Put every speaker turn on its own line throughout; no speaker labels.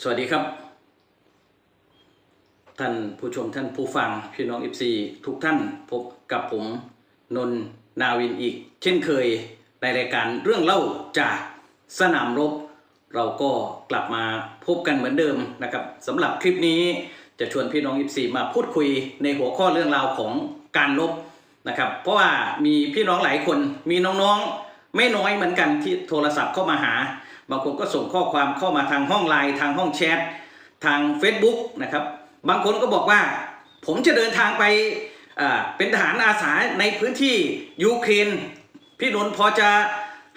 สวัสดีครับ ท่านผู้ชมท่านผู้ฟังพี่น้อง FC ทุกท่านพบกับผมนนทนาวินอีก เช่นเคยในรายการเรื่องเล่าจากสนามรบ เราก็กลับมาพบกันเหมือนเดิมนะครับสำหรับคลิปนี้จะชวนพี่น้อง FC มาพูดคุยในหัวข้อเรื่องราวของการลบนะครับ เพราะว่ามีพี่น้องหลายคนมีน้องๆไม่น้อยเหมือนกันที่โทรศัพท์เข้ามาหา บางคนก็ส่งข้อความเข้ามาทางห้องไลน์ทางห้องแชททาง Facebook นะครับบางคนก็บอกว่า ผมจะเดินทางไปเป็นทหารอาสาในพื้นที่ยูเครนพี่นนท์พอจะ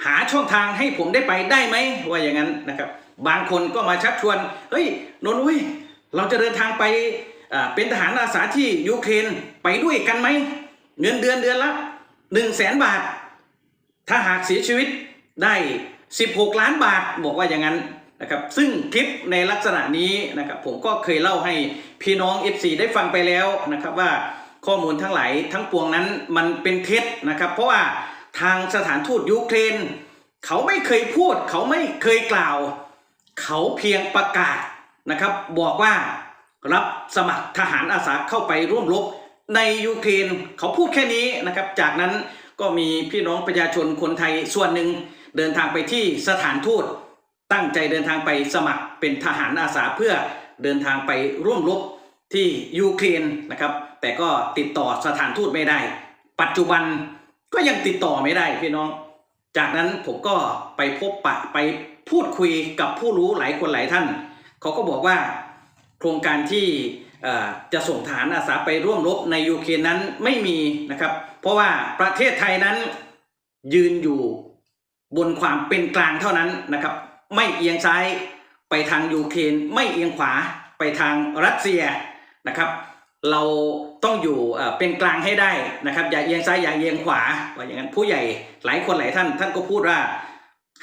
หาช่องทางให้ผมได้ไปได้ไหมว่าอย่างนั้นนะครับ บางคนก็มาชักชวนเฮ้ยนนท์เว้ยเราจะเดินทางไปเป็นทหารอาสาที่ยูเครนไปด้วยกันไหมเงินเดือนเดือนละหนึ่งแสนบาท ถ้าหากเสียชีวิตได้ 16 ล้านบาทบอกว่าอย่างนั้นนะครับซึ่งคลิปในลักษณะนี้นะครับผมก็เคยเล่าให้พี่น้อง FC ได้ฟังไปแล้วนะครับว่าข้อมูลทั้งหลายทั้งปวงนั้นมันเป็นเท็จนะครับ เพราะว่าทางสถานทูตยูเครน เขาไม่เคยพูด เขาไม่เคยกล่าว เขาเพียงประกาศนะครับ บอกว่ารับสมัครทหารอาสาเข้าไปร่วมรบในยูเครนเขาพูดแค่นี้นะครับ จากนั้นก็มีพี่น้องประชาชนคนไทยส่วนหนึ่ง เดินทางไปที่สถานทูต ตั้งใจเดินทางไปสมัครเป็นทหารอาสาเพื่อเดินทางไปร่วมรบที่ยูเครนนะครับ แต่ก็ติดต่อสถานทูตไม่ได้ ปัจจุบันก็ยังติดต่อไม่ได้พี่น้อง จากนั้นผมก็ไปพบปะไปพูดคุยกับผู้รู้หลายคนหลายท่าน เขาก็บอกว่าโครงการที่จะส่งฐานอาสาไปร่วมรบในยูเครนนั้นไม่มีนะครับ เพราะว่าประเทศไทยนั้นยืนอยู่ บนความเป็นกลางเท่านั้นนะครับ ไม่เอียงซ้ายไปทางยูเครนไม่เอียงขวาไปทางรัสเซียนะครับ เราต้องอยู่เป็นกลางให้ได้นะครับ อย่าเอียงซ้ายอย่าเอียงขวาว่าอย่างนั้นผู้ใหญ่หลายคนหลายท่าน ท่านก็พูดว่า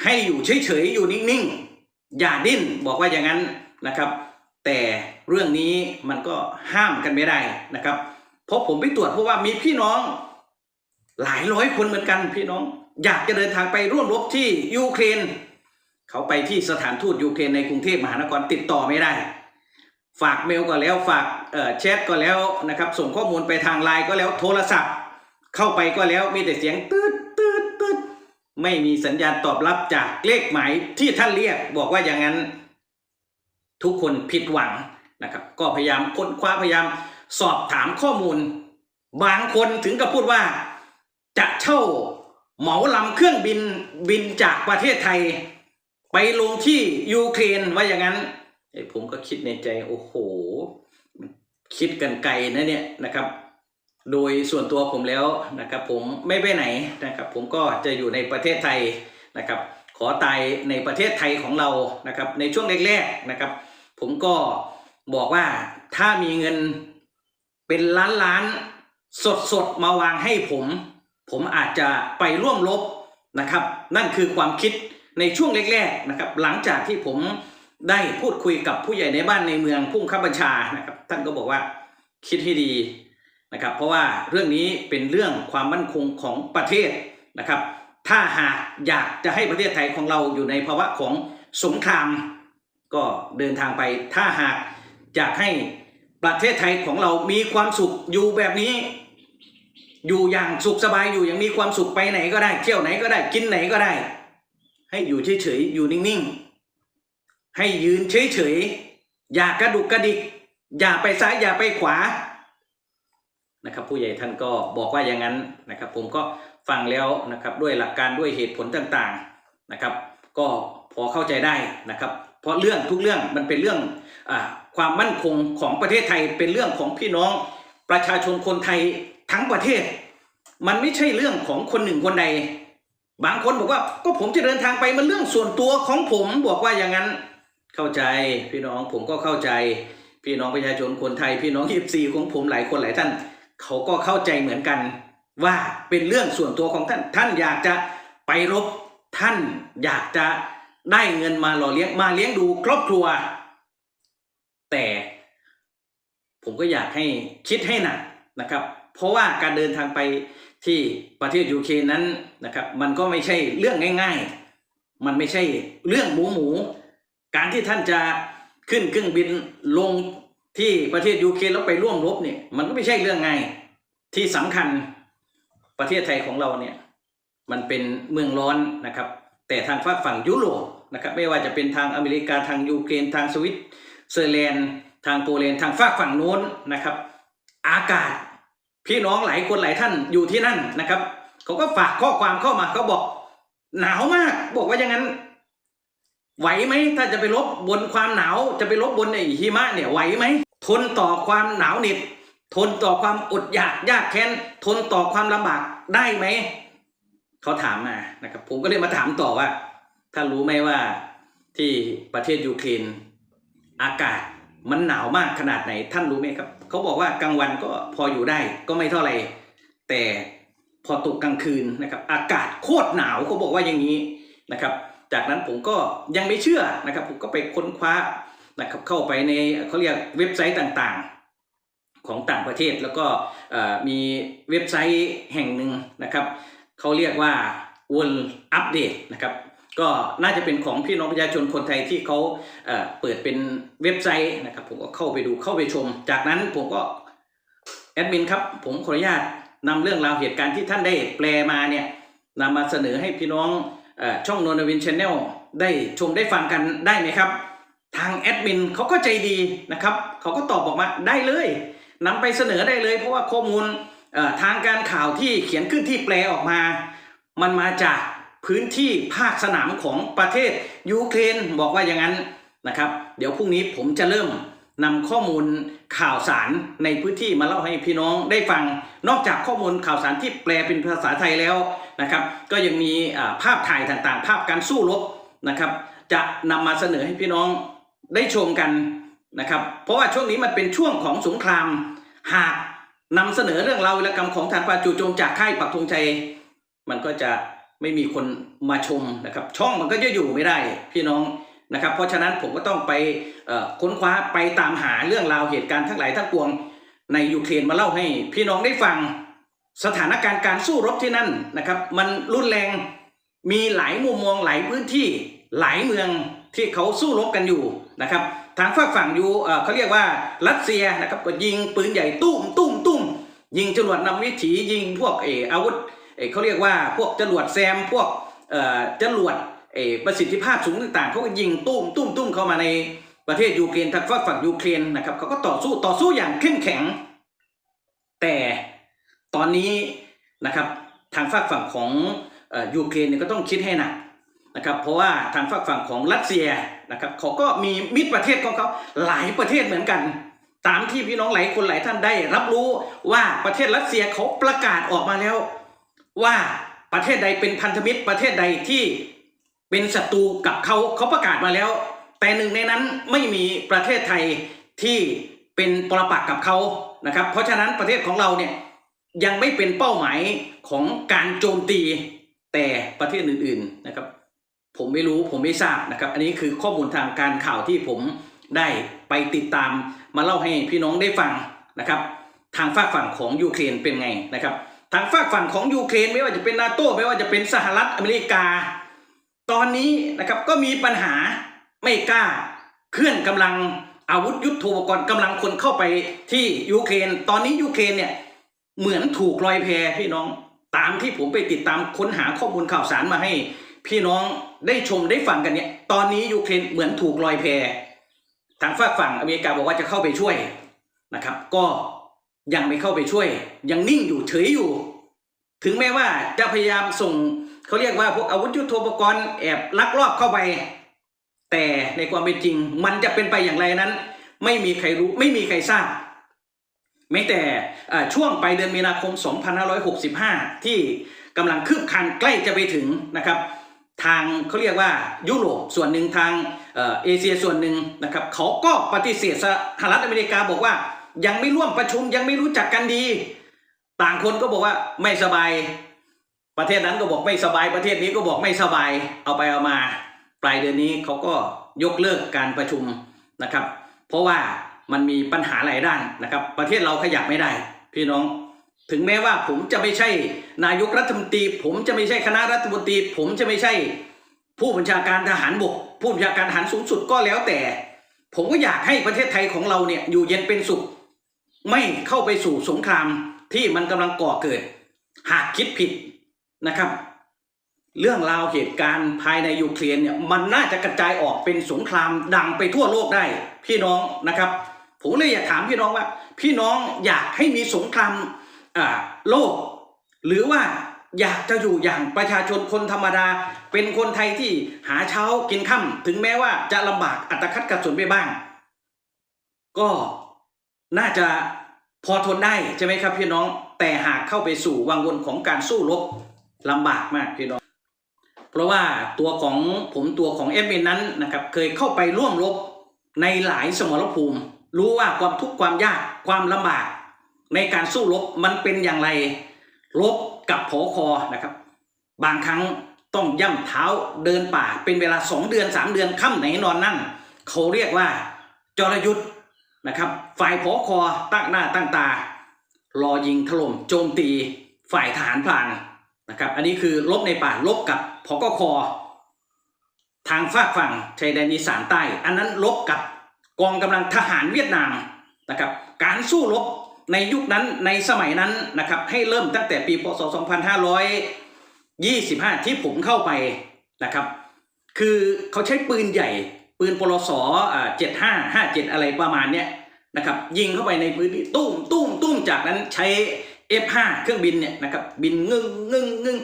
ให้อยู่เฉยๆอยู่นิ่งๆอย่าดิ้นบอกว่าอย่างนั้นนะครับ แต่เรื่องนี้มันก็ห้ามกันไม่ได้นะครับเพราะผมไปตรวจเพราะว่ามีพี่น้อง หลายร้อยคนเหมือนกันพี่น้อง อยากจะเดินทางไปร่วมรบที่ยูเครน เขาไปที่สถานทูตยูเครนในกรุงเทพมหานครติดต่อไม่ได้ ฝากเมลก็แล้วฝากแชทก็แล้วนะครับ ส่งข้อมูลไปทางไลน์ก็แล้วโทรศัพท์ เข้าไปก็แล้วมีแต่เสียงตืดตืดตืดไม่มีสัญญาณตอบรับจากเลขหมายที่ท่านเรียกบอกว่าอย่างนั้นทุกคนผิดหวังนะครับ ก็พยายามค้นคว้าพยายามสอบถามข้อมูล บางคนถึงกับพูดว่าจะเช่า เหมาลำเครื่องบินบินจากประเทศไทย ไปลงที่ยูเครนว่าอย่างนั้นไอ้ผมก็คิดในใจโอ้โห คิดกันไกลนะเนี่ยนะครับ โดยส่วนตัวผมแล้วนะครับ ผมไม่ไปไหนนะครับ ผมก็จะอยู่ในประเทศไทยนะครับ ขอตายในประเทศไทยของเรานะครับ ในช่วงแรกๆนะครับ ผมก็บอกว่าถ้ามีเงินเป็นล้านล้านสดสดๆมาวางให้ผม ผมอาจจะไปร่วมรบนะครับ นั่นคือความคิดในช่วงแรกๆนะครับ หลังจากที่ผมได้พูดคุยกับผู้ใหญ่ในบ้านในเมืองผู้บังคับบัญชานะครับ ท่านก็บอกว่าคิดให้ดีนะครับ เพราะว่าเรื่องนี้เป็นเรื่องความมั่นคงของประเทศนะครับ ถ้าหากอยากจะให้ประเทศไทยของเราอยู่ในภาวะของสงคราม ก็เดินทางไปถ้าหากอยากให้ประเทศไทยของเรามีความสุขอยู่แบบนี้ อยู่อย่างสุขสบายอยู่อย่างมีความสุขไปไหนก็ได้เที่ยวไหนก็ได้กินไหนก็ได้ ให้อยู่เฉยๆอยู่นิ่งๆ ให้ยืนเฉยๆอย่ากระดุกกระดิก อย่าไปซ้ายอย่าไปขวานะครับผู้ใหญ่ท่านก็บอกว่าอย่างนั้นนะครับ ผมก็ฟังแล้วนะครับด้วยหลักการด้วยเหตุผลต่างๆนะครับ ก็พอเข้าใจได้นะครับ เพราะเรื่องทุกเรื่องมันเป็นเรื่องอความมั่นคงของประเทศไทยเป็นเรื่องของพี่น้องประชาชนคนไทย ทั้งประเทศ มันไม่ใช่เรื่องของคนหนึ่งคนใด บางคนบอกว่าก็ผมจะเดินทางไปมันเรื่องส่วนตัวของผมบอกว่าอย่างนั้น เข้าใจพี่น้องผมก็เข้าใจ พี่น้องประชาชนคนไทย พี่น้องยิบซีของผมหลายคนหลายท่าน เขาก็เข้าใจเหมือนกัน ว่าเป็นเรื่องส่วนตัวของท่าน ท่านอยากจะไปรบท่านอยากจะได้เงินมาหล่อเลี้ยงมาเลี้ยงดูครอบครัว แต่ผมก็อยากให้คิดให้หนักนะครับ เพราะว่าการเดินทางไปที่ประเทศยูเครนนั้นนะครับ มันก็ไม่ใช่เรื่องง่าย ๆ มันไม่ใช่เรื่องหมูหมู การที่ท่านจะขึ้นเครื่องบินลงที่ประเทศยูเครนแล้วไปร่วมรบเนี่ย มันก็ไม่ใช่เรื่องง่ายที่สำคัญประเทศไทยของเราเนี่ยมันเป็นเมืองร้อนนะครับ แต่ทางฝากฝั่งยุโรปนะครับไม่ว่าจะเป็นทางอเมริกาทางยูเครนทางสวิตเซอร์แลนด์ทางโปแลนด์ทางฝากฝั่งโน้นนะครับ อากาศ พี่น้องหลายคนหลายท่านอยู่ที่นั่นนะครับเขาก็ฝากข้อความเข้ามาเขาบอกหนาวมากบอกว่าอย่างนั้น ไหวไหมถ้าจะไปลบบนความหนาวจะไปลบบนไอ้หิมะเนี่ยไหวไหมทนต่อความหนาวเหน็บทนต่อความอดอยากยากแค้นทนต่อความลำบากได้ไหมเขาถามมานะครับ ผมก็เลยมาถามต่อว่าถ้ารู้ไหมว่าที่ประเทศยูเครนอากาศมันหนาวมากขนาดไหนท่านรู้ไหมครับ เขาบอกว่ากลางวันก็พออยู่ได้ก็ไม่เท่าไหร่แต่พอตกกลางคืนนะครับ อากาศโคตรหนาวเขาบอกว่าอย่างนี้นะครับ จากนั้นผมก็ยังไม่เชื่อนะครับ ผมก็ไปค้นคว้านะครับเข้าไปในเขาเรียกเว็บไซต์ต่างๆ ของต่างประเทศแล้วก็มีเว็บไซต์แห่งหนึ่งนะครับเขาเรียกว่า World Update นะครับ ก็น่าจะเป็นของพี่น้องประชาชนคนไทยที่เขาเปิดเป็นเว็บไซต์นะครับ ผมก็เข้าไปดูเข้าไปชม จากนั้นผมก็แอดมินครับผมขออนุญาตนำเรื่องราวเหตุการณ์ที่ท่านได้แปลมาเนี่ยนำมาเสนอให้พี่น้องช่อช่องโนนวินชาแนลได้ชมได้ฟังกันได้ไหมครับ ทางแอดมินเขาก็ใจดีนะครับเขาก็ตอบบอกมาได้เลยนำไปเสนอได้เลย เพราะว่าข้อมูลทางการข่าวที่เขียนขึ้นที่แปลออกมา มันมาจาก พื้นที่ภาคสนามของประเทศยูเครนบอกว่าอย่างนั้นนะครับ เดี๋ยวพรุ่งนี้ผมจะเริ่มนำข้อมูลข่าวสารในพื้นที่มาเล่าให้พี่น้องได้ฟัง นอกจากข้อมูลข่าวสารที่แปลเป็นภาษาไทยแล้วนะครับ ก็ยังมีภาพถ่ายต่างๆ ภาพการสู้รบนะครับ จะนำมาเสนอให้พี่น้องได้ชมกันนะครับ เพราะว่าช่วงนี้มันเป็นช่วงของสงคราม หากนำเสนอเรื่องราววิรกรรมของฐานปาจูโจมจากค่ายปักธงชัย มันก็จะ ไม่มีคนมาชมนะครับ ช่องมันก็จะอยู่ไม่ได้พี่น้องนะครับ เพราะฉะนั้นผมก็ต้องไปค้นคว้าไปตามหาเรื่องราวเหตุการณ์ทั้งหลายทั้งปวงในยูเครนมาเล่าให้พี่น้องได้ฟังสถานการณ์การสู้รบที่นั่นนะครับ มันรุนแรงมีหลายมุมมองหลายพื้นที่หลายเมืองที่เขาสู้รบกันอยู่นะครับทางฝั่งฝั่งยูเอ่เขาเรียกว่ารัสเซียนะครับก็ยิงปืนใหญ่ตุ้มตุ้มตุ้มยิงจรวดนำวิถียิงพวกเอออาวุธ เขาเรียกว่าพวกจรวดแซมพวกเอ่อจรวดประสิทธิภาพสูงต่างๆเขาก็ยิงตุ้มตุ้มตุ้มเข้ามาในประเทศยูเครนทางฝั่งฝั่งยูเครนนะครับเขาก็ต่อสู้ต่อสู้อย่างเข้มแข็ง แต่ตอนนี้นะครับทางฝากฝั่งของยูเครนเนี่ยก็ต้องคิดให้หนักนะครับเพราะว่าทางฝากฝั่งของรัสเซียนะครับเขาก็มีมิตรประเทศของเขาหลายประเทศเหมือนกัน ตามที่พี่น้องหลายคนหลายท่านได้รับรู้ว่าประเทศรัสเซียเขาประกาศออกมาแล้ว ว่าประเทศใดเป็นพันธมิตรประเทศใดที่เป็นศัตรูกับเขาเขาประกาศมาแล้ว แต่หนึ่งในนั้นไม่มีประเทศไทยที่เป็นปรปักษ์กับเขานะครับ เพราะฉะนั้นประเทศของเราเนี่ยยังไม่เป็นเป้าหมายของการโจมตีแต่ประเทศอื่นๆนะครับ ผมไม่รู้ผมไม่ทราบนะครับ อันนี้คือข้อมูลทางการข่าวที่ผมได้ไปติดตามมาเล่าให้พี่น้องได้ฟังนะครับ ทางฝากฝั่งของยูเครนเป็นไงนะครับ ทางฝากฝั่งของยูเครนไม่ว่าจะเป็นนาโต้ไม่ว่าจะเป็นสหรัฐอเมริกา ตอนนี้นะครับก็มีปัญหาไม่กล้า เคลื่อนกำลังอาวุธยุทโธปกรณ์กำลังคนเข้าไปที่ยูเครนตอนนี้ยูเครนเนี่ยเหมือนถูกลอยแพพี่น้องตามที่ผมไปติดตามค้นหาข้อมูลข่าวสารมาให้ พี่น้องได้ชมได้ฟังกันเนี่ย ตอนนี้ยูเครนเหมือนถูกลอยแพทางฝากฝั่งอเมริกาบอกว่าจะเข้าไปช่วยนะครับ ก็ ยังไม่เข้าไปช่วย ยังนิ่งอยู่เฉยอยู่ ถึงแม้ว่าจะพยายามส่งเขาเรียกว่าพวกอาวุธยุทโธปกรณ์แอบลักลอบเข้าไป แต่ในความเป็นจริง มันจะเป็นไปอย่างไรนั้น ไม่มีใครรู้ไม่มีใครทราบแม้แต่ช่วงปลายเดือนมีนาคม 2565 ที่กำลังคืบคลานใกล้จะไปถึงนะครับ ทางเขาเรียกว่ายุโรปส่วนหนึ่งทางเอเอเชียส่วนหนึ่งนะครับเขาก็ปฏิเสธสหรัฐอเมริกาบอกว่า ยังไม่ร่วมประชุมยังไม่รู้จักกันดี ต่างคนก็บอกว่าไม่สบาย ประเทศนั้นก็บอกไม่สบายประเทศนี้ก็บอกไม่สบายเอาไปเอามา ปลายเดือนนี้เขาก็ยกเลิกการประชุมนะครับ เพราะว่ามันมีปัญหาหลายด้านนะครับ ประเทศเราขยับไม่ได้ พี่น้องถึงแม้ว่าผมจะไม่ใช่ นายกรัฐมนตรี ผมจะไม่ใช่คณะรัฐมนตรี ผมจะไม่ใช่ ผู้บัญชาการทหารบก ผู้บัญชาการทหารสูงสุดก็แล้วแต่ ผมก็อยากให้ประเทศไทยของเราเนี่ยอยู่เย็นเป็นสุข ไม่เข้าไปสู่สงครามที่มันกำลังก่อเกิด หากคิดผิดนะครับ เรื่องราวเหตุการณ์ภายในยูเครนเนี่ยมันน่าจะกระจายออกเป็นสงครามดังไปทั่วโลกได้ พี่น้องนะครับ ผมเลยอยากถามพี่น้องว่า พี่น้องอยากให้มีสงครามโลก หรือว่าอยากจะอยู่อย่างประชาชนคนธรรมดา เป็นคนไทยที่หาเช้ากินค่ำถึงแม้ว่าจะลำบากอัตคัดกระสนไปบ้าง ก็ น่าจะพอทนได้ใช่ไหมครับพี่น้อง แต่หากเข้าไปสู่วังวนของการสู้รบลำบากมากพี่น้อง เพราะว่าตัวของผมตัวของเอฟเอนั้นนะครับเคยเข้าไปร่วมรบในหลายสมรภูมิ รู้ว่าความทุกข์ความยากความลำบาก ในการสู้รบมันเป็นอย่างไรรบกับผอคอนะครับ บางครั้งต้องย่ำเท้าเดินป่าเป็นเวลาสองเดือนสามเดือนค่ำไหนนอนนั่นเขาเรียกว่าจรยุทธ์ นะครับ ฝ่ายผอคอตั้งหน้าตั้งตา รอยิงถล่มโจมตี ฝ่ายทหารพรานนะครับ อันนี้คือลบในป่าลบกับพกคทางฝากฝั่งชายแดนอีสานใต้ อันนั้นลบกับกองกำลังทหารเวียดนามนะครับ การสู้รบในยุคนั้นในสมัยนั้นนะครับ ให้เริ่มตั้งแต่ปีพศ 2525 ที่ผมเข้าไปนะครับ คือเขาใช้ปืนใหญ่ ปืนปลสอ่า75 57อะไรประมาณเนี้ยนะครับยิงเข้าไปในพื้นที่ตุ้มตุ้มตุ้มจากนั้นใช้ F5 เครื่องบินเนี่ยนะครับบินงึ่งงึ่งงึ่ง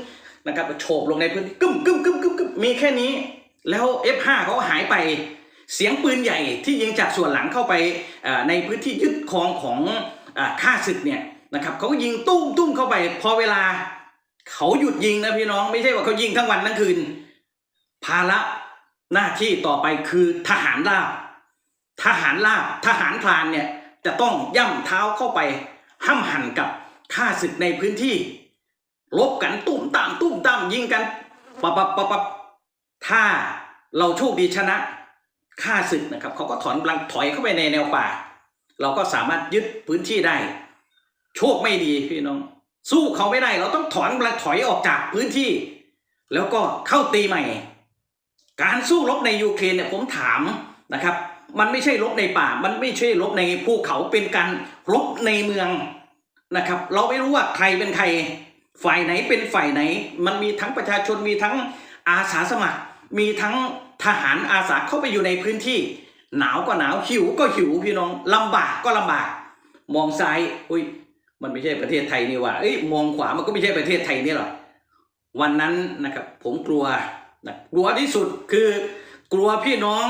นะครับโฉบลงในพื้นที่กึ้มกึ้มกึ้มกึ้มกึ้มมีแค่นี้ แล้ว F5 เขาหายไปเสียงปืนใหญ่ที่ยิงจากส่วนหลังเข้าไปในพื้นที่ยึดครองของข้าศึกเนี่ยนะครับเขาก็ยิงตุ้มตุ้มเข้าไป พอเวลาเขาหยุดยิงนะพี่น้องไม่ใช่ว่าเขายิงทั้งวันทั้งคืน ภาระ หน้าที่ต่อไปคือทหารราบ ทหารราบทหารพรานเนี่ยจะต้องย่ำเท้าเข้าไปห้ำหั่นกับข้าศึกในพื้นที่ลบกันตุ้มตามตุ้มตามยิงกันปับปับปับปับถ้าเราโชคดีชนะข้าศึกนะครับเขาก็ถอนกำลังถอยเข้าไปในแนวป่า เราก็สามารถยึดพื้นที่ได้ โชคไม่ดีพี่น้อง สู้เขาไม่ได้ เราต้องถอนกำลังถอยออกจากพื้นที่ แล้วก็เข้าตีใหม่ การสู้รบในยูเครนเนี่ยผมถามนะครับ มันไม่ใช่รบในป่า มันไม่ใช่รบในภูเขาเป็นการรบในเมืองนะครับ เราไม่รู้ว่าใครเป็นใครฝ่ายไหนเป็นฝ่ายไหน มันมีทั้งประชาชนมีทั้งอาสาสมัคร มีทั้งทหารอาสาเข้าไปอยู่ในพื้นที่ หนาวก็หนาวหิวก็หิวพี่น้องลำบากก็ลำบาก มองซ้ายอุ้ยมันไม่ใช่ประเทศไทยนี่ว่าเอ้ยมองขวามันก็ไม่ใช่ประเทศไทยนี่หรอกวันนั้นนะครับผมกลัว กลัวที่สุดคือกลัวพี่น้อง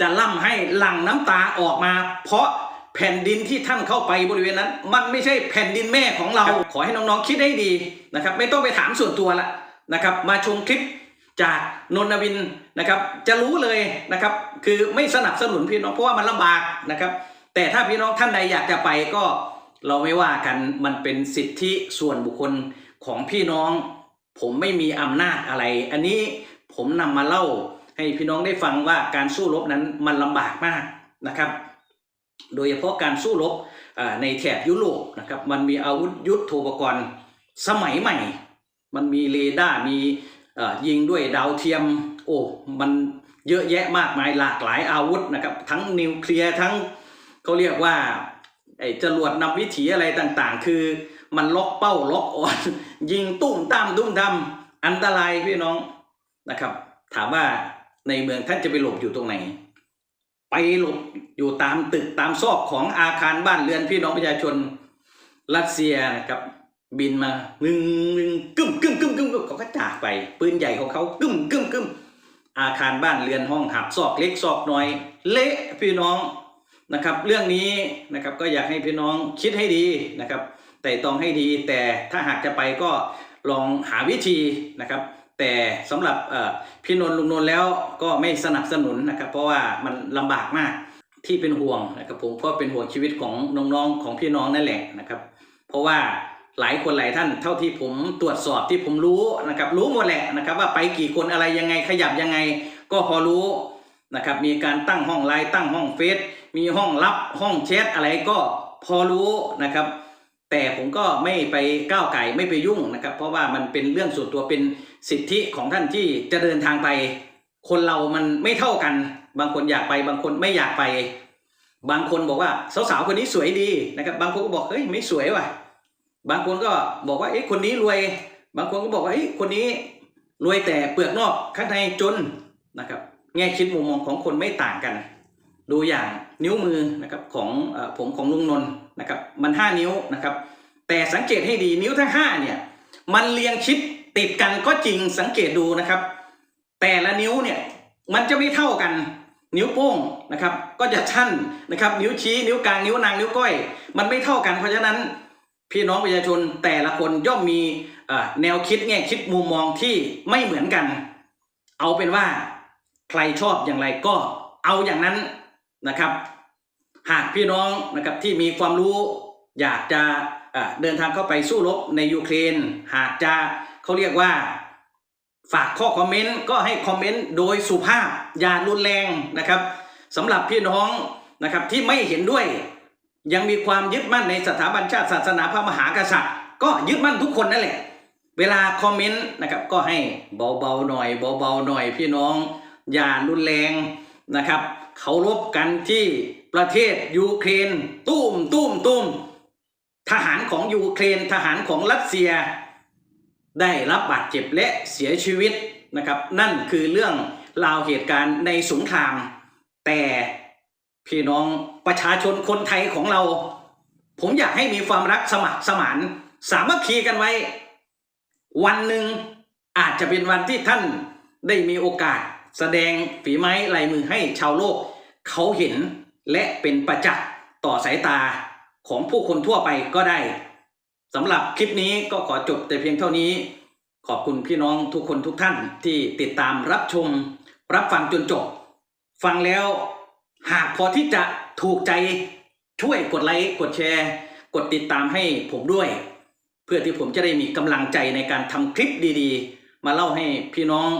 จะล่ำให้หลั่งน้ำตาออกมา เพราะแผ่นดินที่ท่านเข้าไปบริเวณนั้น มันไม่ใช่แผ่นดินแม่ของเรา ขอให้น้องๆคิดให้ดีนะครับ ไม่ต้องไปถามส่วนตัวละนะครับ มาชมคลิปจากนนทวินนะครับ จะรู้เลยนะครับ คือไม่สนับสนุนพี่น้องเพราะว่ามันลำบากนะครับ แต่ถ้าพี่น้องท่านใดอยากจะไปก็เราไม่ว่ากันมันเป็นสิทธิส่วนบุคคลของพี่น้อง ผมไม่มีอำนาจอะไร อันนี้ ผมนำมาเล่าให้พี่น้องได้ฟังว่าการสู้รบนั้นมันลำบากมากนะครับ โดยเฉพาะการสู้รบในแถบยุโรปนะครับ มันมีอาวุธยุทโธปกรณ์สมัยใหม่ มันมีเรดาร์มียิงด้วยดาวเทียม โอ้มันเยอะแยะมากมายหลากหลายอาวุธนะครับ ทั้งนิวเคลียร์ทั้งเขาเรียกว่าไอ้จรวดนำวิถีอะไรต่างๆ คือมันล็อกเป้าล็อกอ่อน ยิงตุ้มตามตุ้มตามอันตรายพี่น้อง นะครับ ถามว่าในเมืองท่านจะไปหลบอยู่ตรงไหน ไปหลบอยู่ตามตึกตามซอกของอาคารบ้านเรือนพี่น้องประชาชนรัสเซียนะครับบินมาหนึ่งหนึ่งกึ้มกึ้มกึ้มกึ้มเขาก็จากไป ปืนใหญ่ของเขากึ้มกึ้มกึ้มอาคารบ้านเรือนห้องหับซอกเล็กซอกน้อย เละพี่น้องนะครับ เรื่องนี้นะครับก็อยากให้พี่น้องคิดให้ดีนะครับแต่ต้องให้ดีแต่ถ้าหากจะไปก็ลองหาวิธีนะครับ แต่สำหรับพี่นนท์ลุงนนท์แล้วก็ไม่สนับสนุนนะครับ เพราะว่ามันลำบากมากที่เป็นห่วงนะครับผมก็เป็นห่วงชีวิตของน้องๆของพี่น้องนั่นแหละนะครับ เพราะว่าหลายคนหลายท่านเท่าที่ผมตรวจสอบที่ผมรู้นะครับ รู้หมดแหละนะครับ ว่าไปกี่คนอะไรยังไงขยับยังไง ก็พอรู้นะครับ มีการตั้งห้องไลน์ตั้งห้องเฟซมีห้องลับห้องแชทอะไรก็พอรู้นะครับ แต่ผมก็ไม่ไปก้าวไก่ไม่ไปยุ่งนะครับ เพราะว่ามันเป็นเรื่องส่วนตัวเป็นสิทธิของท่านที่จะเดินทางไป คนเรามันไม่เท่ากัน บางคนอยากไปบางคนไม่อยากไป บางคนบอกว่าสาวๆคนนี้สวยดีนะครับ บางคนก็บอกเฮ้ยไม่สวยว่ะ บางคนก็บอกว่าเอ๊ะคนนี้รวย บางคนก็บอกว่าเอ้ยคนนี้รวยแต่เปลือกนอกข้างในจนนะครับ แง่คิดมุมมองของคนไม่ต่างกัน ดูอย่างนิ้วมือนะครับของผมของลุงนนท์นะครับมันห้านิ้วนะครับแต่สังเกตให้ดีนิ้วทั้งห้าเนี่ยมันเรียงชิดติดกันก็จริงสังเกตดูนะครับ แต่ละนิ้วเนี่ยมันจะไม่เท่ากันนิ้วโป้งนะครับก็จะชั้นนะครับนิ้วชี้นิ้วกลางนิ้วนางนิ้วก้อย มันไม่เท่ากันเพราะฉะนั้นพี่น้องประชาชนแต่ละคนย่อมมีแนวคิดแง่คิดมุมมองที่ไม่เหมือนกัน เอาเป็นว่าใครชอบอย่างไรก็เอาอย่างนั้น นะครับ หากพี่น้องนะครับที่มีความรู้อยากจะเอ่อเดินทางเข้าไปสู้รบในยูเครน หากจะเขาเรียกว่าฝากข้อคอมเมนต์ก็ให้คอมเมนต์โดยสุภาพอย่ารุนแรงนะครับสำหรับพี่น้องนะครับที่ไม่เห็นด้วย ยังมีความยึดมั่นในสถาบันชาติศาสนาพระมหากษัตริย์ ก็ยึดมั่นทุกคนนั่นแหละ เวลาคอมเมนต์นะครับก็ให้เบาๆหน่อยเบาๆหน่อยพี่น้อง อย่ารุนแรง นะครับเคารพกันที่ประเทศยูเครนตุ้มตุ้มตุ้มทหารของยูเครนทหารของรัสเซีย ได้รับบาดเจ็บและเสียชีวิตนะครับ นั่นคือเรื่องราวเหตุการณ์ในสงคราม แต่พี่น้องประชาชนคนไทยของเรา ผมอยากให้มีความรักสมัครสมานสามัคคีกันไว้ วันหนึ่งอาจจะเป็นวันที่ท่านได้มีโอกาส แสดงฝีไม้ลายมือให้ชาวโลกเขาเห็นและเป็นประจักษ์ต่อสายตาของผู้คนทั่วไปก็ได้สำหรับคลิปนี้ก็ขอจบแต่เพียงเท่านี้ ขอบคุณพี่น้องทุกคนทุกท่านที่ติดตามรับชม รับฟังจนจบ ฟังแล้วหากพอที่จะถูกใจช่วยกดไลค์กดแชร์ กดติดตามให้ผมด้วย เพื่อที่ผมจะได้มีกำลังใจในการทำคลิปดีๆ มาเล่าให้พี่น้อง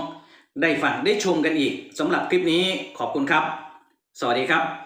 ได้ฟังได้ชมกันอีกสำหรับคลิปนี้ขอบคุณครับ สวัสดีครับ